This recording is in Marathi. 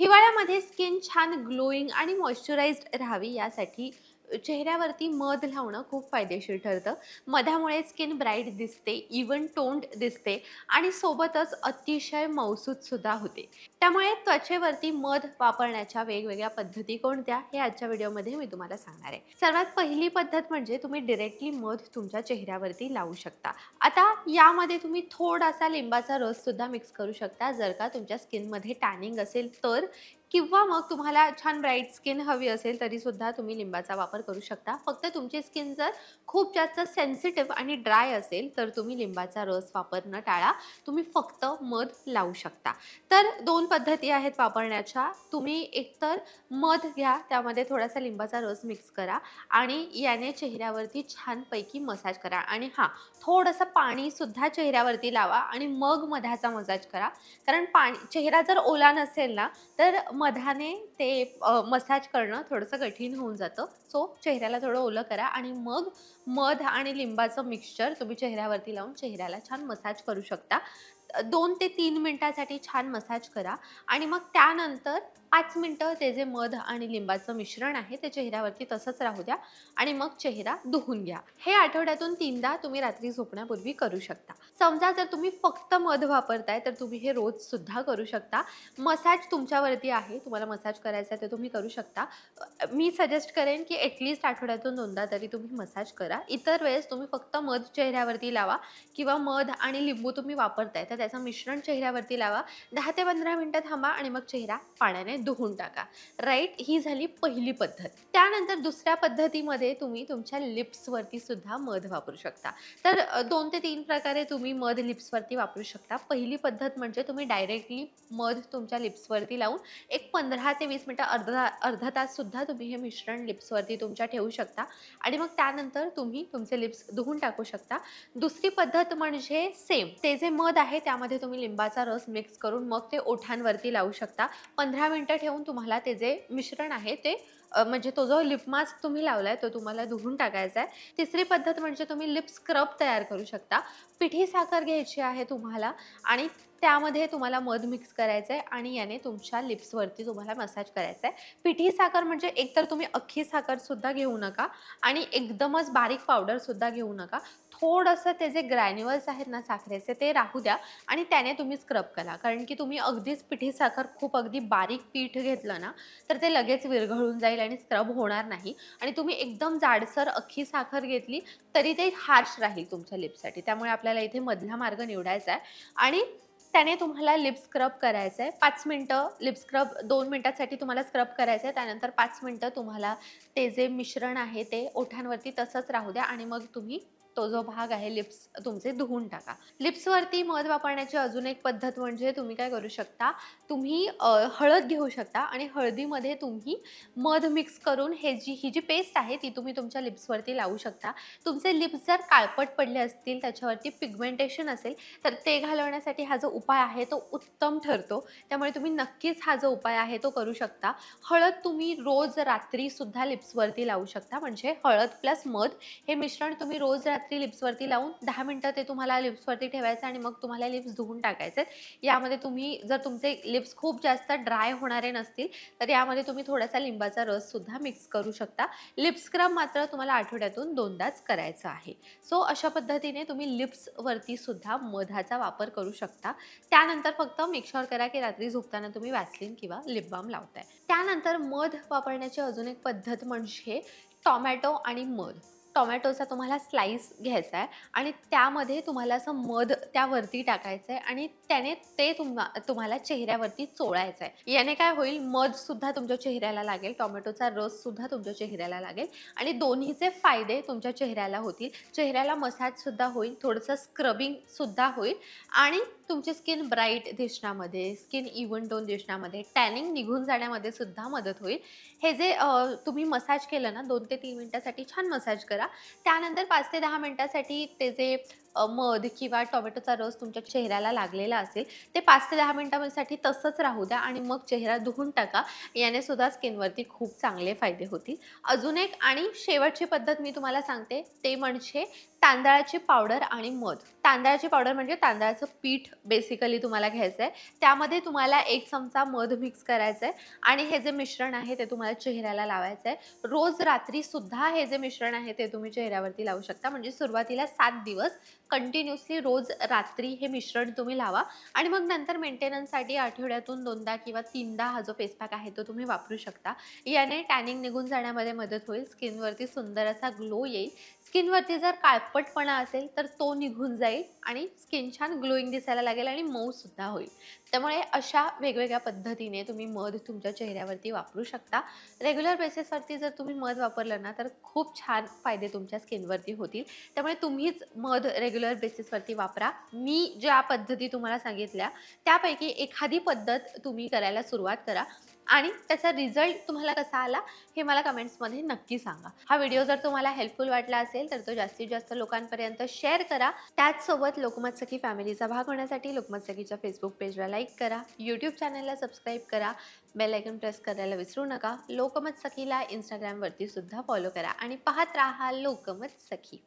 हिवाळ्यामध्ये स्किन छान ग्लोईंग आणि मॉइश्चराइज्ड राहावी यासाठी चेहऱ्यावरती मध लावणं खूप फायदेशीर ठरतं. मधामुळे स्किन ब्राईट दिसते इवन टोन्ड दिसते आणि सोबतच अतिशय मौसूदसुद्धा होते. त्यामुळे त्वचेवरती मध वापरण्याच्या वेगवेगळ्या पद्धती कोणत्या हे आजच्या व्हिडिओमध्ये मी तुम्हाला सांगणार आहे. सर्वात पहिली पद्धत म्हणजे तुम्ही डिरेक्टली मध तुमच्या चेहऱ्यावरती लावू शकता. आता यामध्ये तुम्ही थोडासा लिंबाचा रससुद्धा मिक्स करू शकता. जर का तुमच्या स्किनमध्ये टॅनिंग असेल तर किंवा मग तुम्हाला छान ब्राईट स्किन हवी असेल तरी सुद्धा तुम्ही लिंबाचा वापर करू शकता. फक्त तुमची स्किन जर खूप जास्त सेन्सिटिव्ह आणि ड्राय असेल तर तुम्ही लिंबाचा रस वापरणं टाळा. तुम्ही फक्त मध लावू शकता. तर दोन पद्धती आहेत वापरण्याच्या. तुम्ही एकतर मध घ्या त्यामध्ये थोडासा लिंबाचा रस मिक्स करा आणि याने चेहऱ्यावरती छानपैकी मसाज करा. आणि हां थोडंसं पाणीसुद्धा चेहऱ्यावरती लावा आणि मग मधाचा मसाज करा. कारण पाणी चेहरा जर ओला नसेल ना तर मधाने ते मसाज करणं थोडंसं कठीण होऊन जातं. सो चेहऱ्याला थोडं ओलं करा आणि मग मध आणि लिंबाचं मिक्सचर तुम्ही चेहऱ्यावरती लावून चेहऱ्याला छान मसाज करू शकता. दोन ते तीन मिनटासाठी छान मसाज करा. आणि मग त्यानंतर पाच मिनटं ते जे मध आणि लिंबाचं मिश्रण आहे ते चेहऱ्यावरती तसंच राहू द्या. आणि मग चेहरा धुवून घ्या. हे आठवड्यातून तीनदा तुम्ही रात्री झोपण्यापूर्वी करू शकता. समजा जर तुम्ही फक्त मध वापरताय तर तुम्ही हे रोज सुद्धा करू शकता. मसाज तुमच्यावरती आहे तुम्हाला मसाज करायचा आहे ते तुम्ही करू शकता. मी सजेस्ट करेन की ॲटलिस्ट आठवड्यातून दोनदा तरी तुम्ही मसाज करा. इतर वेळेस तुम्ही फक्त मध चेहऱ्यावरती लावा किंवा मध आणि लिंबू तुम्ही वापरताय तर त्याचं मिश्रण चेहऱ्यावरती लावा. दहा ते पंधरा मिनटं थांबा आणि मग चेहरा पाण्याने धुवून टाका. राईट ही झाली पहिली पद्धत. त्यानंतर दुसऱ्या पद्धतीमध्ये तुम्ही तुमच्या लिप्सवरती सुद्धा मध वापरू शकता. तर दोन ते तीन प्रकारे तुम्ही मध लिप्सवरती वापरू शकता. पहिली पद्धत म्हणजे तुम्ही डायरेक्टली मध तुमच्या लिप्सवरती लावून एक पंधरा ते वीस मिनटं अर्धा अर्धा ताससुद्धा तुम्ही हे मिश्रण लिप्सवरती तुमच्या ठेवू शकता. आणि मग त्यानंतर तुम्ही तुमचे लिप्स धुवून टाकू शकता. दुसरी पद्धत म्हणजे सेम ते जे मध आहे त्यामध्ये तुम्ही लिंबाचा रस मिक्स करून मग ते ओठांवरती लावू शकता. पंधरा मिनटं ठेवून तुम्हाला ते जे मिश्रण आहे ते म्हणजे तो जो लिप मास्क तुम्ही आहे तो तुम्हाला धुवून टाकायचा आहे. तिसरी पद्धत म्हणजे तुम्ही लिप स्क्रब तयार करू शकता. पिठी साखर घ्यायची आहे तुम्हाला आणि त्यामध्ये तुम्हाला मध मिक्स करायचं आहे आणि याने तुमच्या लिप्सवरती तुम्हाला मसाज करायचा आहे पिठी साखर म्हणजे एकतर तुम्ही अख्खी साखरसुद्धा घेऊ नका आणि एकदमच बारीक पावडरसुद्धा घेऊ नका. थोडंसं ते जे ग्रॅन्युअल्स आहेत ना साखरेचे ते राहू द्या आणि त्याने तुम्ही स्क्रब करा. कारण की तुम्ही अगदीच पिठी साखर खूप अगदी बारीक पीठ घेतलं ना तर ते लगेच विरघळून जाईल आणि स्क्रब होणार नाही. आणि तुम्ही एकदम जाडसर अख्खी साखर घेतली तरी ते हार्श राहील तुमच्या लिपसाठी त्यामुळे आपल्याला इथे मधला मार्ग निवडायचा आहे. आणि त्याने तुम्हाला लिप स्क्रब करायचं आहे पाच मिनटं लिप स्क्रब दोन मिनटासाठी तुम्हाला स्क्रब करायचं आहे त्यानंतर पाच मिनटं तुम्हाला ते जे मिश्रण आहे ते ओठांवरती तसंच राहू द्या आणि मग तुम्ही तो जो भाग आहे लिप्स तुमचे धुवून टाका. लिप्सवरती मध वापरण्याची अजून एक पद्धत म्हणजे तुम्ही काय करू शकता तुम्ही हळद घेऊ शकता आणि हळदीमध्ये तुम्ही मध मिक्स करून हे जी ही जी पेस्ट आहे ती तुम्ही तुमच्या लिप्सवरती लावू शकता. तुमचे लिप्स जर काळपट पडले असतील त्याच्यावरती पिगमेंटेशन असेल तर ते घालवण्यासाठी हा जो उपाय आहे तो उत्तम ठरतो. त्यामुळे तुम्ही नक्कीच हा जो उपाय आहे तो करू शकता. हळद तुम्ही रोज रात्री सुद्धा लिप्सवरती लावू शकता म्हणजे हळद प्लस मध हे मिश्रण तुम्ही रोज रात्री लिप्सवरती लावून दहा मिनटं ते तुम्हाला लिप्सवरती ठेवायचं आणि मग तुम्हाला लिप्स धुवून टाकायचे. यामध्ये तुम्ही जर तुमचे लिप्स खूप जास्त ड्राय होणारे नसतील तर यामध्ये तुम्ही थोडासा लिंबाचा रस सुद्धा मिक्स करू शकता. लिप स्क्रब मात्र तुम्हाला आठवड्यातून दोनदाच करायचं आहे. सो अशा पद्धतीने तुम्ही लिप्सवरती सुद्धा मधाचा वापर करू शकता. त्यानंतर फक्त मेकश्युअर करा की रात्री झोपताना तुम्ही वॅसलिन किंवा लिप बाम लावताय. त्यानंतर मध वापरण्याची अजून एक पद्धत म्हणजे टॉमॅटो आणि मध. टोमॅटोचा तुम्हाला स्लाईस घ्यायचा आहे आणि त्यामध्ये तुम्हाला असं मध त्यावरती टाकायचं आहे आणि त्याने ते तुम्हा तुम्हाला चेहऱ्यावरती चोळायचं आहे. याने काय होईल? मधसुद्धा तुमच्या चेहऱ्याला लागेल टोमॅटोचा रससुद्धा तुमच्या चेहऱ्याला लागेल आणि दोन्हीचे फायदे तुमच्या चेहऱ्याला होतील. चेहऱ्याला मसाजसुद्धा होईल थोडंसं स्क्रबिंगसुद्धा होईल आणि तुमची स्किन ब्राईट दिसण्यामध्ये स्किन इव्हन टोन दिसण्यामध्ये टॅनिंग निघून जाण्यामध्ये सुद्धा मदत होईल. हे जे तुम्ही मसाज केलं ना दोन ते तीन मिनटासाठी छान मसाज करा. त्यानंतर पाच ते दहा मिनटासाठी ते जे मध किंवा टोमॅटोचा रस तुमच्या चेहऱ्याला लागलेला असेल ते पाच ते दहा मिनिटांसाठी तसंच राहू द्या आणि मग चेहरा धुवून टाका. याने सुद्धा स्किनवरती खूप चांगले फायदे होतील. अजून एक आणि शेवटची पद्धत मी तुम्हाला सांगते ते म्हणजे तांदळाची पावडर आणि मध. तांदळाची पावडर म्हणजे तांदळाचं पीठ बेसिकली तुम्हाला घ्यायचं आहे. त्यामध्ये तुम्हाला एक चमचा मध मिक्स करायचं आहे आणि हे जे मिश्रण आहे ते तुम्हाला चेहऱ्याला लावायचं आहे रोज रात्रीसुद्धा हे जे मिश्रण आहे ते तुम्ही चेहऱ्यावरती लावू शकता. म्हणजे सुरुवातीला सात दिवस कंटिन्युअसली रोज रात्री हे मिश्रण तुम्ही लावा. आणि मग नंतर मेंटेनन्ससाठी आठवड्यातून दोनदा किंवा तीनदा हा जो फेस पॅक आहे तो तुम्ही वापरू शकता. याने टॅनिंग निघून जाण्यामध्ये मदत होईल. स्किनवरती सुंदर असा ग्लो येईल. स्किनवरती जर काळपटपणा असेल तर तो निघून जाईल आणि स्किन छान ग्लोईंग दिसायला लागेल आणि मऊसुद्धा होईल. त्यामुळे अशा वेगवेगळ्या पद्धतीने तुम्ही मध तुमच्या चेहऱ्यावरती वापरू शकता. रेग्युलर बेसिसवरती जर तुम्ही मध वापरलं ना तर खूप छान फायदे तुमच्या स्किनवरती होतील. त्यामुळे तुम्हीच मध रेग्युलर बेसिसवरती वापरा. मी ज्या पद्धती तुम्हाला सांगितल्या त्यापैकी एखादी पद्धत तुम्ही करायला सुरुवात करा. आणि त्याचा रिझल्ट तुम्हाला कसा आला हे मला कमेंट्समध्ये नक्की सांगा. हा व्हिडिओ जर तुम्हाला हेल्पफुल वाटला असेल तर तो जास्तीत जास्त लोकांपर्यंत शेअर करा. त्याचसोबत लोकमत सखी फॅमिलीचा भाग होण्यासाठी लोकमत सखीच्या फेसबुक पेजला लाईक करा. यूट्यूब चॅनलला सबस्क्राईब करा. बेल आयकन प्रेस करायला विसरू नका. लोकमत सखीला इंस्टाग्रामवरती सुद्धा फॉलो करा. आणि पाहत राहा लोकमत सखी.